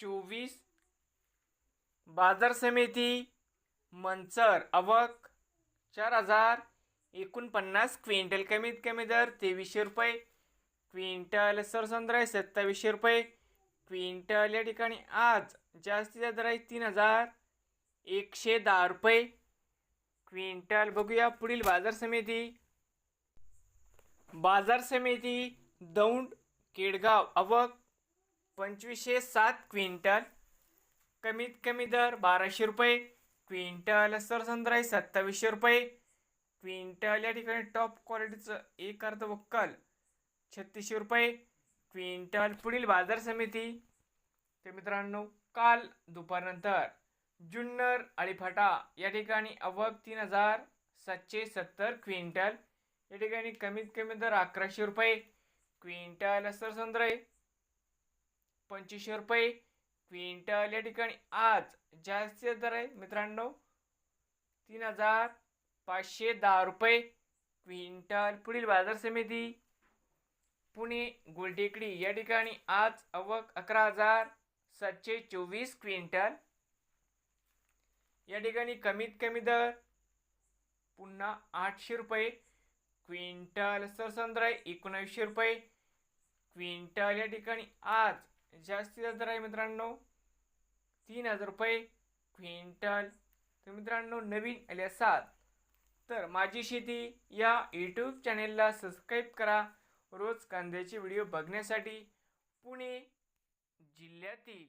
चोवीस. बाजार समिती मंचर अवक चार हजार. एकोणपन्नास. क्विंटल कमीत कमी दर तेवीसशे रुपये. क्विंटल सरसंद्र आहे सत्तावीसशे रुपये. क्विंटल या ठिकाणी आज जास्तीचा दर आहे तीन हजार. एकशे दहा रुपये. क्विंटल बघूया पुढील बाजार समिती. बाजार समिती दौंड केडगाव अवक पंचवीसशे सात क्विंटल. कमीत कमी दर बाराशे रुपये. क्विंटल सरसंद्र आहे सत्तावीसशे रुपये. क्विंटल या ठिकाणी टॉप क्वालिटीचं एक अर्ध वक्कल छत्तीसशे रुपये. क्विंटल पुढील बाजार समिती. ते मित्रांनो काल दुपारनंतर जुन्नर अळीफाटा या ठिकाणी अवघ तीन हजार सातशे सत्तर क्विंटल. या ठिकाणी कमीत कमी दर अकराशे रुपये. क्विंटल सरसंद्र आहे पंचवीसशे रुपये. क्विंटल या ठिकाणी आज जास्तीत दर आहे मित्रांनो. तीन हजार पाचशे दहा रुपये. क्विंटल पुढील बाजार समिती. पुणे गुलटेकडी या ठिकाणी आज अवक अकरा हजार सातशे चोवीस क्विंटल. या ठिकाणी कमीत कमी दर पुन्हा आठशे रुपये. क्विंटल सरसंद्र एकोणावीसशे रुपये. क्विंटल या ठिकाणी आज जास्तीचा दर आहे मित्रांनो तीन हजार रुपये. क्विंटल. तर मित्रांनो नवीन आले असाल तर माझी शेती या यूट्यूब चॅनेलला सबस्क्राईब करा. रोज कांद्याचे व्हिडिओ बघण्यासाठी पुणे जिल्ह्यातील